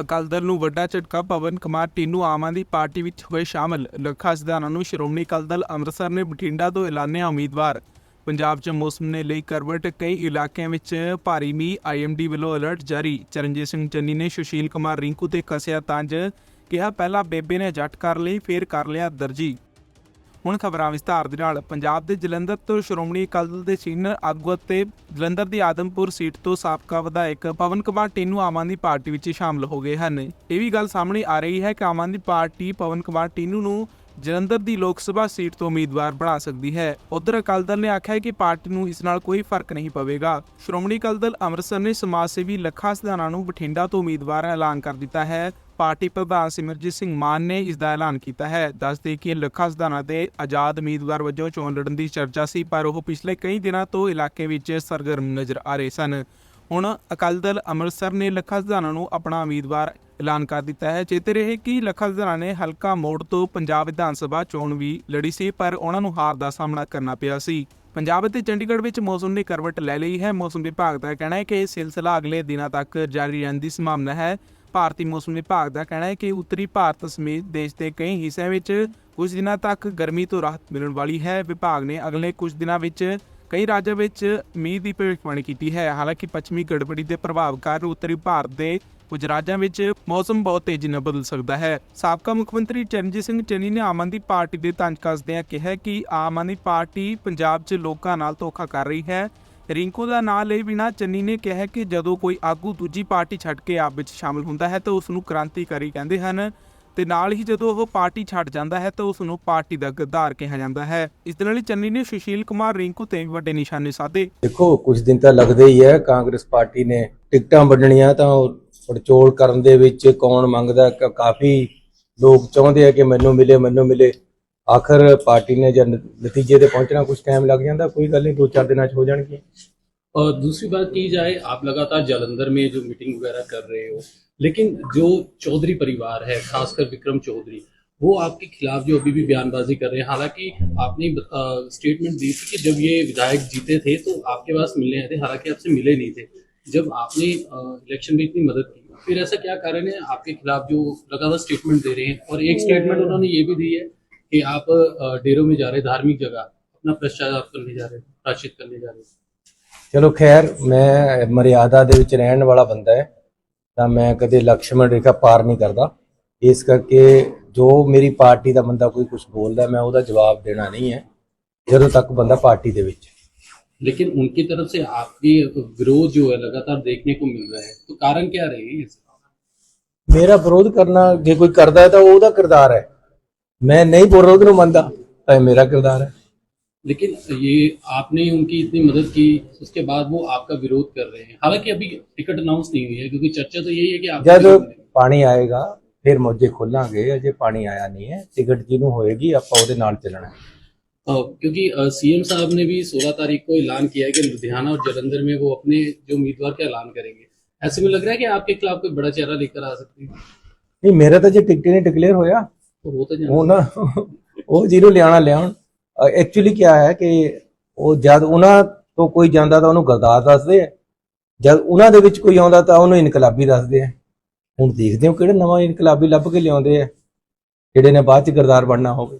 ਅਕਾਲੀ ਦਲ ਨੂੰ ਵੱਡਾ ਝਟਕਾ ਪਵਨ ਕੁਮਾਰ ਟੀਨੂ ਆਮ ਆਦਮੀ ਪਾਰਟੀ ਵਿੱਚ ਹੋਏ ਸ਼ਾਮਲ। ਲੱਖਾਂ ਸਿਧਾਣਾ ਨੂੰ ਸ਼੍ਰੋਮਣੀ ਅਕਾਲੀ ਦਲ ਅੰਮ੍ਰਿਤਸਰ ਨੇ ਬਠਿੰਡਾ ਤੋਂ ਐਲਾਨਿਆ ਉਮੀਦਵਾਰ। ਪੰਜਾਬ 'ਚ ਮੌਸਮ ਨੇ ਲਈ ਕਰਵਟ ਕਈ ਇਲਾਕਿਆਂ ਵਿੱਚ ਭਾਰੀ ਮੀਂਹ। ਆਈਐਮਡੀ ਵੱਲੋਂ ਅਲਰਟ ਜਾਰੀ। ਚਰਨਜੀਤ ਸਿੰਘ ਚੰਨੀ ਨੇ ਸੁਸ਼ੀਲ ਕੁਮਾਰ ਰਿੰਕੂ ਤੇ ਕਸਿਆ ਤੰਜ ਕਿਹਾ, ਪਹਿਲਾਂ ਬੇਬੇ ਨੇ ਜੱਟ ਕਰ ਲਈ, ਫੇਰ ਕਰ ਲਿਆ ਦਰਜੀ। ਹੁਣ ਖਬਰਾਂ ਵਿਸਤਾਰ ਦੇ ਨਾਲ। ਪੰਜਾਬ ਦੇ ਜਲੰਧਰ ਤੋਂ ਸ਼੍ਰੋਮਣੀ ਅਕਾਲੀ ਦਲ ਦੇ ਸੀਨੀਅਰ ਆਗੂ ਅਤੇ ਜਲੰਧਰ ਦੀ ਆਦਮਪੁਰ ਸੀਟ ਤੋਂ ਸਾਬਕਾ ਵਿਧਾਇਕ ਪਵਨ ਕੁਮਾਰ ਟੀਨੂ ਆਮ ਆਦਮੀ ਪਾਰਟੀ ਵਿੱਚ ਸ਼ਾਮਲ ਹੋ ਗਏ ਹਨ। ਇਹ ਵੀ ਗੱਲ ਸਾਹਮਣੇ ਆ ਰਹੀ ਹੈ ਕਿ ਆਮ ਆਦਮੀ ਪਾਰਟੀ ਪਵਨ ਕੁਮਾਰ ਟੀਨੂ ਨੂੰ ਜਲੰਧਰ ਦੀ ਲੋਕ ਸਭਾ ਸੀਟ ਤੋਂ ਉਮੀਦਵਾਰ ਬਣਾ ਸਕਦੀ ਹੈ। ਉਧਰ ਅਕਾਲੀ ਦਲ ਨੇ ਆਖਿਆ ਹੈ ਕਿ ਪਾਰਟੀ ਨੂੰ ਇਸ ਨਾਲ ਕੋਈ ਫ਼ਰਕ ਨਹੀਂ ਪਵੇਗਾ। ਸ਼੍ਰੋਮਣੀ ਅਕਾਲੀ ਦਲ ਅੰਮ੍ਰਿਤਸਰ ਨੇ ਸਮਾਜ ਸੇਵੀ ਲੱਖਾ ਸਿਧਾਣਾ ਨੂੰ ਬਠਿੰਡਾ ਤੋਂ ਉਮੀਦਵਾਰ ਐਲਾਨ ਕਰ ਦਿੱਤਾ ਹੈ। ਪਾਰਟੀ ਪ੍ਰਧਾਨ ਸਿਮਰਜੀਤ ਸਿੰਘ ਮਾਨ ਨੇ ਇਸ ਦਾ ਐਲਾਨ ਕੀਤਾ ਹੈ। ਦੱਸਦੇ ਕਿ ਲੱਖਾ ਸਿਧਾਣਾ ਦੇ ਆਜ਼ਾਦ ਉਮੀਦਵਾਰ ਵਜੋਂ ਚੋਣ ਲੜਨ ਦੀ ਚਰਚਾ ਸੀ, ਪਰ ਉਹ ਪਿਛਲੇ ਕਈ ਦਿਨਾਂ ਤੋਂ ਇਲਾਕੇ ਵਿੱਚ ਸਰਗਰਮ ਨਜ਼ਰ ਆ ਰਹੇ ਸਨ। ਹੁਣ ਅਕਾਲੀ ਦਲ ਅੰਮ੍ਰਿਤਸਰ ਨੇ ਲੱਖਾ ਸਿਧਾਣਾ ਨੂੰ ਆਪਣਾ ਉਮੀਦਵਾਰ ਐਲਾਨ ਕਰ ਦਿੱਤਾ ਹੈ। ਚੇਤੇ ਰਹੇ ਕਿ ਲੱਖਾ ਸਿਧਾਣਾ ਨੇ ਹਲਕਾ ਮੋੜ ਤੋਂ ਪੰਜਾਬ ਵਿਧਾਨ ਸਭਾ ਚੋਣ ਵੀ ਲੜੀ ਸੀ, ਪਰ ਉਹਨਾਂ ਨੂੰ ਹਾਰ ਦਾ ਸਾਹਮਣਾ ਕਰਨਾ ਪਿਆ ਸੀ। ਪੰਜਾਬ ਅਤੇ ਚੰਡੀਗੜ੍ਹ ਵਿੱਚ ਮੌਸਮ ਨੇ ਕਰਵਟ ਲੈ ਲਈ ਹੈ। ਮੌਸਮ ਵਿਭਾਗ ਦਾ ਕਹਿਣਾ ਹੈ ਕਿ ਇਹ ਸਿਲਸਿਲਾ ਅਗਲੇ ਦਿਨਾਂ ਤੱਕ ਜਾਰੀ ਰਹਿਣ ਦੀ ਸੰਭਾਵਨਾ ਹੈ। ਭਾਰਤੀ ਮੌਸਮ ਵਿਭਾਗ ਦਾ ਕਹਿਣਾ ਹੈ ਕਿ ਉੱਤਰੀ ਭਾਰਤ ਸਮੇਤ ਦੇਸ਼ ਦੇ ਕਈ ਹਿੱਸਿਆਂ ਵਿੱਚ ਕੁਝ ਦਿਨਾਂ ਤੱਕ ਗਰਮੀ ਤੋਂ ਰਾਹਤ ਮਿਲਣ ਵਾਲੀ ਹੈ। ਵਿਭਾਗ ਨੇ ਅਗਲੇ ਕੁਝ ਦਿਨਾਂ ਵਿੱਚ ਕਈ ਰਾਜਾਂ ਵਿੱਚ ਮੀਂਹ ਦੀ ਭਵਿੱਖਬਾਣੀ ਕੀਤੀ ਹੈ। ਹਾਲਾਂਕਿ ਪੱਛਮੀ ਗੜਬੜੀ ਦੇ ਪ੍ਰਭਾਵ ਕਾਰਨ ਉੱਤਰੀ ਭਾਰਤ ਦੇ ਕੁਝ ਰਾਜਾਂ ਵਿੱਚ ਮੌਸਮ ਬਹੁਤ ਤੇਜ਼ੀ ਨਾਲ ਬਦਲ ਸਕਦਾ ਹੈ। ਸਾਬਕਾ ਮੁੱਖ ਮੰਤਰੀ ਚਰਨਜੀਤ ਸਿੰਘ ਚੰਨੀ ਨੇ ਆਮ ਆਦਮੀ ਪਾਰਟੀ ਦੇ ਤੰਜ ਕੱਸਦਿਆਂ ਕਿਹਾ ਕਿ ਆਮ ਆਦਮੀ ਪਾਰਟੀ ਪੰਜਾਬ 'ਚ ਲੋਕਾਂ ਨਾਲ ਧੋਖਾ ਕਰ ਰਹੀ ਹੈ। ਰਿੰਕੂ ਦਾ ਨਾਂ ਲਈ ਬਿਨਾ ਚੰਨੀ ਨੇ ਕਿਹਾ ਕਿ ਜਦੋਂ ਕੋਈ ਆਗੂ ਦੂਜੀ ਪਾਰਟੀ ਛੱਡ ਕੇ ਆਪ ਵਿੱਚ ਸ਼ਾਮਲ ਹੁੰਦਾ ਹੈ ਤਾਂ ਉਸ ਨੂੰ ਕ੍ਰਾਂਤੀਕਾਰੀ ਕਹਿੰਦੇ ਹਨ ਤੇ ਨਾਲ ਹੀ ਜਦੋਂ ਉਹ ਪਾਰਟੀ ਛੱਡ ਜਾਂਦਾ ਹੈ ਤਾਂ ਉਸ ਨੂੰ ਪਾਰਟੀ ਦਾ ਗੱਦਾਰ ਕਿਹਾ ਜਾਂਦਾ ਹੈ। ਇਸ ਦੇ ਨਾਲ ਹੀ ਚੰਨੀ ਨੇ ਸੁਸ਼ੀਲ ਕੁਮਾਰ, ਰਿੰਕੂ ਤੇ ਵੱਡੇ ਨਿਸ਼ਾਨੇ ਸਾਧੇ। ਦੇਖੋ, ਕੁਝ ਦਿਨ ਤਾਂ ਲੱਗਦੇ ਹੀ ਹੈ, ਕਾਂਗਰਸ ਪਾਰਟੀ ਨੇ ਟਿਕਟਾਂ ਵੰਡਣੀਆਂ ਤਾਂ ਉਹ ਪੜਚੋਲ ਕਰਨ ਦੇ ਵਿੱਚ ਕੌਣ ਮੰਗਦਾ ਕਾਫੀ ਲੋਕ ਚਾਹੁੰਦੇ ਆ ਕਿ ਮੈਨੂੰ ਮਿਲੇ ਮੈਨੂੰ ਮਿਲੇ। ਆਖਰ ਪਾਰਟੀ ਨੇ ਜਦ ਨਤੀਜੇ ਤੇ ਪਹੁੰਚਣਾ ਕੁਝ ਟਾਈਮ ਲੱਗ ਜਾਂਦਾ ਕੋਈ ਗੱਲ ਨਹੀਂ ਦੋ ਚਾਰ ਦਿਨਾਂ 'ਚ ਹੋ ਜਾਣਗੇ और दूसरी बात की जाए आप लगातार जलंधर में जो मीटिंग वगैरह कर रहे हो लेकिन जो चौधरी परिवार है खासकर विक्रम चौधरी वो आपके खिलाफ जो अभी भी बयानबाजी कर रहे हैं हालांकि आपने स्टेटमेंट दी थी कि जब ये विधायक जीते थे तो आपके पास मिलने आए थे हालांकि आपसे मिले नहीं थे जब आपने इलेक्शन में इतनी मदद की फिर ऐसा क्या कारण है आपके खिलाफ जो लगातार स्टेटमेंट दे रहे हैं और एक स्टेटमेंट उन्होंने ये भी दी है कि आप अ, डेरों में जा रहे धार्मिक जगह अपना पश्चाताप करने जा रहे प्राश्चित करने जा रहे ਚਲੋ ਖੈਰ ਮੈਂ ਮਰਿਆਦਾ ਦੇ ਵਿੱਚ ਰਹਿਣ ਵਾਲਾ ਬੰਦਾ ਹੈ ਤਾਂ ਮੈਂ ਕਦੇ ਲਕਸ਼ਮਣ ਰੇਖਾ ਪਾਰ ਨਹੀਂ ਕਰਦਾ ਇਸ ਕਰਕੇ ਜੋ ਮੇਰੀ ਪਾਰਟੀ ਦਾ ਬੰਦਾ ਕੋਈ ਕੁਝ ਬੋਲਦਾ ਮੈਂ ਉਹਦਾ ਜਵਾਬ ਦੇਣਾ ਨਹੀਂ ਹੈ ਜਦੋਂ ਤੱਕ ਬੰਦਾ ਪਾਰਟੀ ਦੇ ਵਿੱਚ ਹੈ। लेकिन उनकी तरफ से आपकी विरोध जो है लगातार देखने को मिल रहा है तो कारण क्या रहेगी इसका ਮੇਰਾ ਵਿਰੋਧ ਕਰਨਾ ਜੇ ਕੋਈ ਕਰਦਾ ਹੈ ਤਾਂ ਉਹ ਉਹਦਾ ਕਿਰਦਾਰ ਹੈ ਮੈਂ ਨਹੀਂ ਵਿਰੋਧ ਨੂੰ ਮੰਨਦਾ ਤਾਂ ਇਹ ਮੇਰਾ ਕਿਰਦਾਰ ਹੈ लेकिन ये आपने उनकी इतनी मदद की उसके बाद वो आपका विरोध कर रहे हैं हालांकि अभी टिकट अनाउंस नहीं हुई है क्योंकि चर्चा तो यही है कि आप ਜਦ ਪਾਣੀ ਆਏਗਾ ਫਿਰ ਮੋਜੇ ਖੋਲਾਂਗੇ ਅਜੇ ਪਾਣੀ ਆਇਆ ਨਹੀਂ ਹੈ ਟਿਕਟ ਜਿਹਨੂੰ ਹੋਏਗੀ ਆਪਾਂ ਉਹਦੇ ਨਾਲ ਚੱਲਣਾ ਹੈ क्योंकि सीएम साहब ने भी 16 तारीख को ऐलान किया है कि लुधियाना और जलंधर में वो अपने जो उम्मीदवार का ऐलान करेंगे ऐसे में लग रहा है कि आपके खिलाफ कोई बड़ा चेहरा लेकर आ सकती है ਨਹੀਂ ਮੇਰਾ ਤਾਂ ਜੇ ਟਿਕਟ ਹੀ ਨਹੀਂ ਡਿਕਲੇਅਰ ਹੋਇਆ और वो तो ਉਹ जाना ਨਾ ਉਹ ਜਿਹਨੂੰ ਲਿਆਣਾ ਲਿਆਉਣ ਐਕਚੁਅਲੀ ਕੀ ਹੈ ਕਿ ਉਹ ਜਦ ਉਹਨਾਂ ਤੋਂ ਕੋਈ ਜਾਂਦਾ ਤਾਂ ਉਹਨੂੰ ਗਰਦਾਰ ਦੱਸਦੇ ਆ ਜਦ ਉਹਨਾਂ ਦੇ ਵਿੱਚ ਕੋਈ ਆਉਂਦਾ ਤਾਂ ਉਹਨੂੰ ਇਨਕਲਾਬੀ ਦੱਸਦੇ ਆ ਹੁਣ ਦੇਖਦੇ ਹੋ ਕਿਹੜੇ ਨਵਾਂ ਇਨਕਲਾਬੀ ਲੱਭ ਕੇ ਲਿਆਉਂਦੇ ਆ ਜਿਹੜੇ ਨੇ ਬਾਅਦ ਚ ਗਰਦਾਰ ਬਣਨਾ ਹੋਵੇ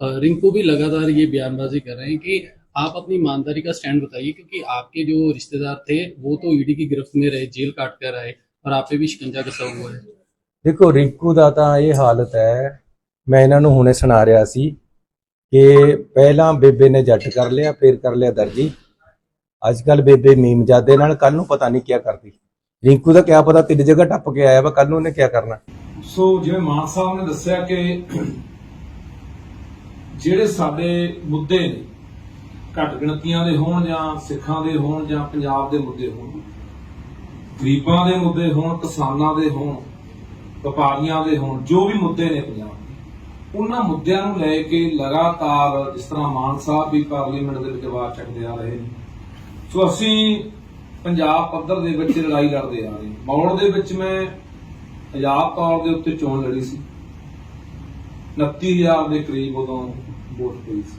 अ, रिंकू भी लगातार ये बयानबाजी कर रहे हैं कि आप अपनी ईमानदारी का स्टैंड बताइए क्योंकि आपके जो रिश्तेदार थे वो तो ईडी की गिरफ्त में रहे जेल काट कर आए और आप पे भी शिकंजा कसा हुआ है ਦੇਖੋ ਰਿੰਕੂ ਦਾ ਤਾਂ ਇਹ ਹਾਲਤ ਹੈ ਮੈਂ ਇਹਨਾਂ ਨੂੰ ਹੁਣੇ ਸੁਣਾ ਰਿਹਾ ਸੀ ਕਿ ਪਹਿਲਾਂ ਬੇਬੇ ਨੇ ਜੱਟ ਕਰ ਲਿਆ, ਫਿਰ ਕਰ ਲਿਆ ਦਰਜੀ। ਅੱਜ ਕੱਲ ਬੇਬੇ ਮੀਮਜਾਦੇ ਨਾਲ ਕੱਲ ਨੂੰ ਪਤਾ ਨਹੀਂ ਕੀ ਕਰਦੀ। ਰਿੰਕੂ ਦਾ ਕਿਆ ਪਤਾ, ਤਿੰਨ ਜਗ੍ਹਾ ਟੱਪ ਕੇ ਆਇਆ ਵਾ ਕੱਲ ਨੂੰ ਉਹਨੇ ਕੀ ਕਰਨਾ? ਸੋ ਜਿਵੇਂ ਮਾਨ ਸਾਹਿਬ ਨੇ ਦੱਸਿਆ ਕਿ ਜਿਹੜੇ ਸਾਡੇ ਮੁੱਦੇ ਨੇ, ਘੱਟ ਗਿਣਤੀਆਂ ਦੇ ਹੋਣ ਜਾਂ ਸਿੱਖਾਂ ਦੇ ਹੋਣ ਜਾਂ ਪੰਜਾਬ ਦੇ ਮੁੱਦੇ ਹੋਣ, ਗਰੀਬਾਂ ਦੇ ਮੁੱਦੇ ਹੋਣ, ਕਿਸਾਨਾਂ ਦੇ ਹੋਣ, ਵਪਾਰੀਆਂ ਦੇ ਹੋਣ, ਜੋ ਵੀ ਮੁੱਦੇ ਨੇ ਪੰਜਾਬ ਦੇ ਉਹਨਾਂ ਮੁੱਦਿਆਂ ਨੂੰ ਲੈ ਕੇ ਲਗਾਤਾਰ ਜਿਸ ਤਰ੍ਹਾਂ ਮਾਨ ਸਾਹਿਬ ਵੀ ਪਾਰਲੀਮੈਂਟ ਦੇ ਵਿੱਚ ਆਵਾਜ਼ ਚੱਕਦੇ ਆ ਰਹੇ ਨੇ। ਸੋ ਅਸੀਂ ਪੰਜਾਬ ਪੱਧਰ ਦੇ ਵਿੱਚ ਲੜਾਈ ਲੜਦੇ ਆ ਰਹੇ ਮੌੜ ਦੇ ਵਿੱਚ ਮੈਂ ਆਜ਼ਾਦ ਤੌਰ ਦੇ ਉੱਤੇ ਚੋਣ ਲੜੀ ਸੀ। 29000 ਦੇ ਕਰੀਬ ਉਦੋਂ ਵੋਟ ਪਈ ਸੀ।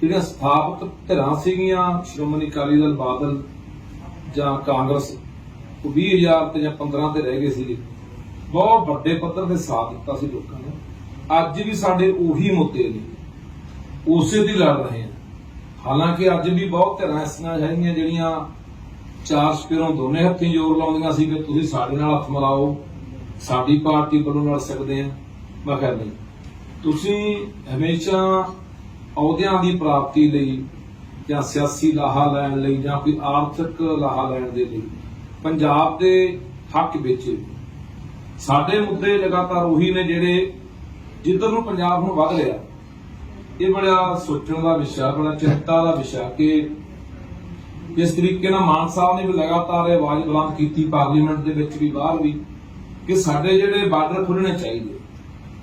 ਜਿਹੜੀਆਂ ਸਥਾਪਕ ਧਿਰਾਂ ਸੀਗੀਆਂ, ਸ਼੍ਰੋਮਣੀ ਅਕਾਲੀ ਦਲ ਬਾਦਲ ਜਾਂ ਕਾਂਗਰਸ, ਉਹ 20000 ਤੇ ਜਾਂ 15 ਤੇ ਰਹਿ ਗਏ ਸੀਗੇ। ਬਹੁਤ ਵੱਡੇ ਪੱਧਰ ਤੇ ਸਾਥ ਦਿੱਤਾ ਸੀ ਲੋਕਾਂ ਨੇ। ਅੱਜ ਵੀ ਸਾਡੇ ਉਹੀ ਮੁੱਦੇ ਨੇ। ਉਸੇ ਦੀ ਲੜ ਰਹੇ ਹਾਂ। ਹਾਲਾਂਕਿ ਅੱਜ ਵੀ ਬਹੁਤ ਧਿਰਾਂ ਐਸੀਆਂ ਹੈਗੀਆਂ ਜਿਹੜੀਆਂ ਚਾਰ ਸਪੇਰੋਂ ਦੋਨੇ ਹੱਥੀਂ ਜ਼ੋਰ ਲਾਉਂਦੀਆਂ ਸੀ ਕਿ ਤੁਸੀਂ ਸਾਡੇ ਨਾਲ ਹੱਥ ਮਿਲਾਓ, ਸਾਡੀ ਪਾਰਟੀ ਵੱਲੋਂ ਲੜ ਸਕਦੇ ਆ ਮੈਂ ਕਿਹਾ ਨਹੀਂ। ਤੁਸੀਂ ਹਮੇਸ਼ਾ ਅਹੁਦਿਆਂ ਦੀ ਪ੍ਰਾਪਤੀ ਲਈ ਜਾਂ ਸਿਆਸੀ ਲਾਹਾ ਲੈਣ ਲਈ ਜਾਂ ਕੋਈ ਆਰਥਿਕ ਲਾਹਾ ਲੈਣ ਦੇ ਲਈ ਪੰਜਾਬ ਦੇ ਹੱਕ ਵਿੱਚ ਸਾਡੇ ਮੁੱਦੇ ਲਗਾਤਾਰ ਉਹੀ ਨੇ ਜਿਹੜੇ ਜਿੱਧਰ ਨੂੰ ਪੰਜਾਬ ਹੁਣ ਵੱਧ ਰਿਹਾ, ਇਹ ਬੜਾ ਸੋਚਣ ਦਾ ਵਿਸ਼ਾ, ਬੜਾ ਚਿੰਤਾ ਦਾ ਵਿਸ਼ਾ ਕਿ ਇਸ ਤਰੀਕੇ ਨਾਲ ਮਾਨ ਸਾਹਿਬ ਨੇ ਵੀ ਲਗਾਤਾਰ ਆਵਾਜ਼ ਬੁਲੰਦ ਕੀਤੀ ਪਾਰਲੀਮੈਂਟ ਦੇ ਵਿੱਚ ਵੀ ਬਾਹਰ ਵੀ, ਕਿ ਸਾਡੇ ਜਿਹੜੇ ਬਾਰਡਰ ਖੁੱਲਣੇ ਚਾਹੀਦੇ,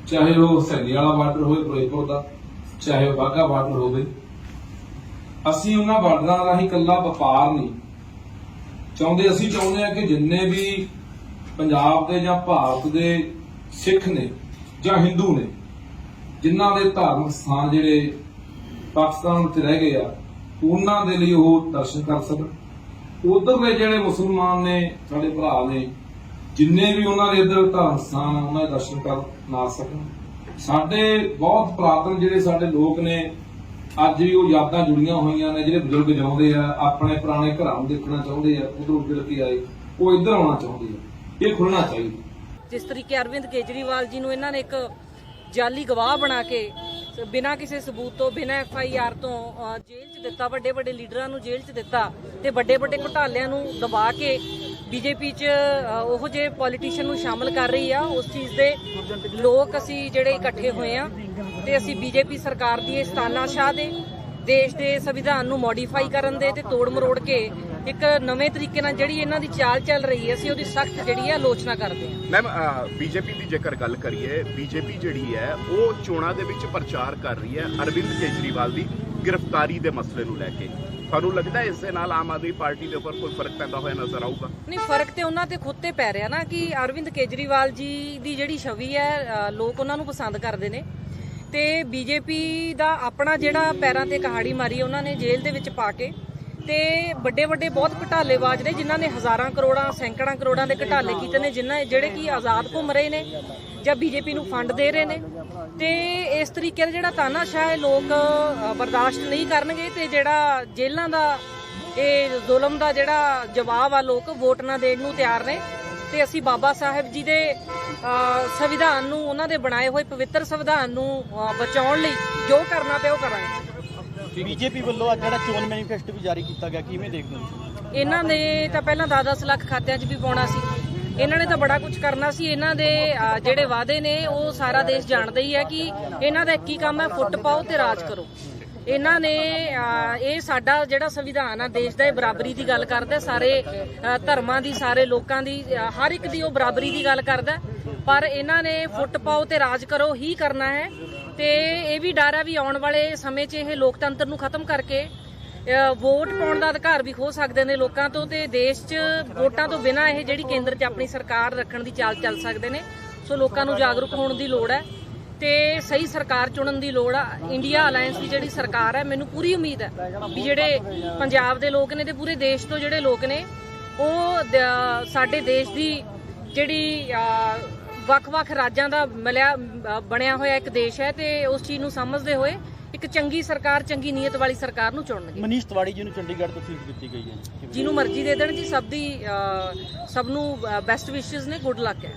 ਚਾਹੇ ਉਹ ਸੈਲੀ ਵਾਲਾ ਬਾਰਡਰ ਹੋਵੇ, ਫਿਰੋਜ਼ਪੁਰ ਦਾ, ਚਾਹੇ ਉਹ ਬਾਘਾ ਬਾਰਡਰ ਹੋਵੇ, ਅਸੀਂ ਉਹਨਾਂ ਬਾਰਡਰਾਂ ਰਾਹੀਂ ਇਕੱਲਾ ਵਪਾਰ ਨਹੀਂ, ਚਾਹੁੰਦੇ, ਅਸੀਂ ਚਾਹੁੰਦੇ ਹਾਂ ਕਿ ਜਿੰਨੇ ਵੀ ਪੰਜਾਬ ਦੇ ਜਾਂ ਭਾਰਤ ਦੇ ਸਿੱਖ ਨੇ ਜਾਂ ਹਿੰਦੂ ਨੇ, ਜਿਨ੍ਹਾਂ ਦੇ ਧਾਰਮਿਕ ਸਥਾਨ ਜਿਹੜੇ ਪਾਕਿਸਤਾਨ ਵਿੱਚ ਰਹਿ ਗਏ ਆ, ਉਹਨਾਂ ਦੇ ਲਈ ਉਹ ਦਰਸ਼ਨ ਕਰ ਸਕਣ। ਉਧਰ ਦੇ ਜਿਹੜੇ ਮੁਸਲਮਾਨ ਨੇ, ਸਾਡੇ ਭਰਾ ਨੇ, ਜਿੰਨੇ ਵੀ ਉਹਨਾਂ ਦੇ ਇਧਰ ਧਾਰਮਿਕ ਸਥਾਨ ਆ, ਉਹਨਾਂ ਦੇ ਦਰਸ਼ਨ ਕਰ ਨਾ ਸਕਣ। ਸਾਡੇ ਬਹੁਤ ਪੁਰਾਤਨ ਜਿਹੜੇ ਸਾਡੇ ਲੋਕ ਨੇ, ਅੱਜ ਵੀ ਉਹ ਯਾਦਾਂ ਜੁੜੀਆਂ ਹੋਈਆਂ ਨੇ, ਜਿਹੜੇ ਬਜ਼ੁਰਗ ਜਾਉਂਦੇ ਆ, ਆਪਣੇ ਪੁਰਾਣੇ ਘਰਾਂ ਨੂੰ ਦੇਖਣਾ ਚਾਹੁੰਦੇ ਆ, ਉਧਰੋਂ ਉੱਜੜ ਕੇ ਆਏ, ਉਹ ਇੱਧਰ ਆਉਣਾ ਚਾਹੁੰਦੇ ਆ। ਇਹ ਖੁੱਲਣਾ ਚਾਹੀਦਾ। ਜਿਸ ਤਰੀਕੇ ਅਰਵਿੰਦ ਕੇਜਰੀਵਾਲ ਜੀ ਨੂੰ ਇਹਨਾਂ ਨੇ ਇੱਕ ਜਾਲੀ ਗਵਾਹ ਬਣਾ ਕੇ ਬਿਨਾਂ ਕਿਸੇ ਸਬੂਤ ਤੋਂ ਬਿਨਾਂ ਐਫ ਆਈ ਆਰ ਤੋਂ ਜੇਲ੍ਹ 'ਚ ਦਿੱਤਾ ਵੱਡੇ ਵੱਡੇ ਲੀਡਰਾਂ ਨੂੰ ਜੇਲ੍ਹ 'ਚ ਦਿੱਤਾ ਤੇ ਵੱਡੇ ਵੱਡੇ ਘੁਟਾਲਿਆਂ ਨੂੰ ਦਬਾ ਕੇ ਬੀਜੇਪੀ 'ਚ ਅ, ਉਹੋ ਜਿਹੇ ਪੋਲੀਟੀਸ਼ੀਅਨ ਨੂੰ ਸ਼ਾਮਲ ਕਰ ਰਹੀ ਆ। ਉਸ ਚੀਜ਼ ਦੇ ਲੋਕ ਅਸੀਂ ਜਿਹੜੇ ਇਕੱਠੇ ਹੋਏ ਆ ਤੇ ਅਸੀਂ ਬੀਜੇਪੀ ਸਰਕਾਰ ਦੀ ਇਸ ਤਾਨਾਸ਼ਾਹ ਦੇ ਦੇਸ਼ ਦੇ ਸੰਵਿਧਾਨ ਨੂੰ ਮੋਡੀਫਾਈ ਕਰਨ ਦੇ ਤੇ ਤੋੜ ਮਰੋੜ ਕੇ ਇੱਕ ਨਵੇਂ ਤਰੀਕੇ ਨਾਲ ਜਿਹੜੀ ਇਹਨਾਂ ਦੀ ਚਾਲ ਚੱਲ ਰਹੀ ਹੈ ਅਸੀਂ ਉਹਦੀ ਸਖਤ ਜਿਹੜੀ ਹੈ ਆਲੋਚਨਾ ਕਰਦੇ ਹਾਂ। ਮੈਮ ਬੀਜੇਪੀ ਦੀ ਜੇਕਰ ਗੱਲ ਕਰੀਏ ਬੀਜੇਪੀ ਜਿਹੜੀ ਹੈ ਉਹ ਚੋਣਾਂ ਦੇ ਵਿੱਚ ਪ੍ਰਚਾਰ ਕਰ ਰਹੀ ਹੈ ਅਰਵਿੰਦ ਕੇਜਰੀਵਾਲ ਦੀ ਗ੍ਰਿਫਤਾਰੀ ਦੇ ਮਸਲੇ ਨੂੰ ਲੈ ਕੇ। ਤੁਹਾਨੂੰ ਲੱਗਦਾ ਇਸ ਦੇ ਨਾਲ ਆਮ ਆਦਮੀ ਪਾਰਟੀ ਦੇ ਉੱਪਰ ਕੋਈ ਫ਼ਰਕ ਪੈਂਦਾ ਹੋਇਆ ਨਜ਼ਰ ਆਊਗਾ? ਨਹੀਂ ਫ਼ਰਕ ਤੇ ਉਹਨਾਂ ਤੇ ਖੁਦ ਤੇ ਪੈ ਰਿਹਾ ਨਾ ਕਿ ਅਰਵਿੰਦ ਕੇਜਰੀਵਾਲ ਜੀ ਦੀ ਜਿਹੜੀ ਛਵੀ ਹੈ ਲੋਕ ਉਹਨਾਂ ਨੂੰ ਪਸੰਦ ਕਰਦੇ ਨੇ। ਤੇ ਬੀਜੇਪੀ ਦਾ ਆਪਣਾ ਜਿਹੜਾ ਪੈਰਾਂ ਤੇ ਕਹਾੜੀ ਮਾਰੀ ਉਹਨਾਂ ਨੇ ਜੇਲ੍ਹ ਦੇ ਵਿੱਚ ਪਾ ਕੇ ਤੇ ਵੱਡੇ ਵੱਡੇ ਬਹੁਤ ਘਟਾਲੇਬਾਜ਼ ਨੇ, ਜਿਨ੍ਹਾਂ ਨੇ ਹਜ਼ਾਰਾਂ ਕਰੋੜਾਂ, ਸੈਂਕੜਾਂ ਕਰੋੜਾਂ ਦੇ ਘਟਾਲੇ ਕੀਤੇ ਨੇ, ਜਿਨ੍ਹਾਂ ਜਿਹੜੇ ਕਿ ਆਜ਼ਾਦ ਘੁੰਮ ਰਹੇ ਨੇ ਜਾਂ ਬੀਜੇਪੀ ਨੂੰ ਫੰਡ ਦੇ ਰਹੇ ਨੇ। ਤੇ ਇਸ ਤਰੀਕੇ ਦਾ ਜਿਹੜਾ ਤਾਨਾਸ਼ਾਹ ਹੈ, ਲੋਕ ਬਰਦਾਸ਼ਤ ਨਹੀਂ ਕਰਨਗੇ ਤੇ ਜਿਹੜਾ ਜੇਲ੍ਹਾਂ ਦਾ, ਇਹ ਜ਼ੁਲਮ ਦਾ ਜਿਹੜਾ ਜਵਾਬ ਆ, ਲੋਕ ਵੋਟ ਨਾ ਦੇਣ ਨੂੰ ਤਿਆਰ ਨੇ। ਤੇ ਅਸੀਂ ਬਾਬਾ ਸਾਹਿਬ ਜੀ ਦੇ ਸੰਵਿਧਾਨ ਨੂੰ, ਉਹਨਾਂ ਦੇ ਬਣਾਏ ਹੋਏ ਪਵਿੱਤਰ ਸੰਵਿਧਾਨ ਨੂੰ ਬਚਾਉਣ ਲਈ ਜੋ ਕਰਨਾ ਪਿਆ, ਉਹ ਕਰਾਂਗੇ। ਬੀਜੇਪੀ ਵੱਲੋਂ ਅੱਜ ਜਿਹੜਾ ਚੋਣ ਮੈਨੀਫੈਸਟੋ ਵੀ ਜਾਰੀ ਕੀਤਾ ਗਿਆ ਕਿਵੇਂ ਦੇਖਦੇ ਹੋ? ਇਹਨਾਂ ਨੇ ਤਾਂ ਪਹਿਲਾਂ 10-10 ਲੱਖ ਖਾਤਿਆਂ 'ਚ ਵੀ ਪਾਉਣਾ ਸੀ। ਇਹਨਾਂ ਨੇ ਤਾਂ ਬੜਾ ਕੁਝ ਕਰਨਾ ਸੀ। ਇਹਨਾਂ ਦੇ ਅ, ਜਿਹੜੇ ਵਾਅਦੇ ਨੇ ਉਹ ਸਾਰਾ ਦੇਸ਼ ਜਾਣਦਾ ਹੀ ਹੈ ਕਿ ਇਹਨਾਂ ਦਾ ਇੱਕ ਹੀ ਕੰਮ ਹੈ ਫੁੱਟ ਪਾਓ ਤੇ ਰਾਜ ਕਰੋ। ਇਹਨਾਂ ਨੇ ਅ, ਇਹ ਸਾਡਾ ਜਿਹੜਾ ਸੰਵਿਧਾਨ ਆ ਦੇਸ਼ ਦਾ ਇਹ ਬਰਾਬਰੀ ਦੀ ਗੱਲ ਕਰਦਾ ਸਾਰੇ ਅ, ਧਰਮਾਂ ਦੀ ਸਾਰੇ ਲੋਕਾਂ ਦੀ ਅ, ਹਰ ਇੱਕ ਦੀ ਉਹ ਬਰਾਬਰੀ ਦੀ ਗੱਲ ਕਰਦਾ ਪਰ ਇਹਨਾਂ ਨੇ ਫੁੱਟ ਪਾਓ ਤੇ ਰਾਜ ਕਰੋ ਹੀ ਕਰਨਾ ਹੈ। ਤੇ ਇਹ ਵੀ ਡਰ ਹੈ ਵੀ ਆਉਣ ਵਾਲੇ ਸਮੇਂ 'ਚ ਇਹ ਲੋਕਤੰਤਰ ਨੂੰ ਖਤਮ ਕਰਕੇ ਵੋਟ ਪਾਉਣ ਦਾ ਅਧਿਕਾਰ ਵੀ ਖੋ ਸਕਦੇ ਨੇ ਲੋਕਾਂ ਤੋਂ ਤੇ ਦੇਸ਼ 'ਚ ਵੋਟਾਂ ਤੋਂ ਬਿਨਾਂ ਇਹ ਜਿਹੜੀ ਕੇਂਦਰ 'ਚ ਆਪਣੀ ਸਰਕਾਰ ਰੱਖਣ ਦੀ ਚਾਲ ਚੱਲ ਸਕਦੇ ਨੇ। ਸੋ ਲੋਕਾਂ ਨੂੰ ਜਾਗਰੂਕ ਹੋਣ ਦੀ ਲੋੜ ਹੈ ਤੇ ਸਹੀ ਸਰਕਾਰ ਚੁਣਨ ਦੀ ਲੋੜ ਆ। ਇੰਡੀਆ ਅਲਾਈਅੰਸ ਦੀ ਜਿਹੜੀ ਸਰਕਾਰ ਹੈ, ਮੈਨੂੰ ਪੂਰੀ ਉਮੀਦ ਹੈ ਵੀ ਜਿਹੜੇ ਪੰਜਾਬ ਦੇ ਲੋਕ ਨੇ ਤੇ ਪੂਰੇ ਦੇਸ਼ ਤੋਂ ਜਿਹੜੇ ਲੋਕ ਨੇ, ਉਹ ਸਾਡੇ ਦੇਸ਼ ਦੀ ਜਿਹੜੀ ਵੱਖ-ਵੱਖ ਰਾਜਾਂ ਦਾ ਮਿਲਿਆ ਬਣਿਆ ਹੋਇਆ ਇੱਕ ਦੇਸ਼ ਹੈ ਤੇ ਉਸ ਚੀਜ਼ ਨੂੰ ਸਮਝਦੇ ਹੋਏ ਇੱਕ ਚੰਗੀ ਸਰਕਾਰ ਚੰਗੀ ਨੀਅਤ ਵਾਲੀ ਸਰਕਾਰ ਨੂੰ ਚੁਣਨਗੇ ਮਨੀਸ਼ ਤਿਵਾੜੀ ਜੀ ਨੂੰ ਚੰਡੀਗੜ੍ਹ ਤੋਂ ਸੀਟ ਦਿੱਤੀ ਗਈ ਹੈ? ਜਿਹਨੂੰ ਮਰਜ਼ੀ ਦੇ ਦੇਣ ਜੀ ਸਭ ਦੀ ਸਭ ਨੂੰ ਬੈਸਟ ਵਿਸ਼ੇਸ ਨੇ ਗੁੱਡ ਲੱਕ ਹੈ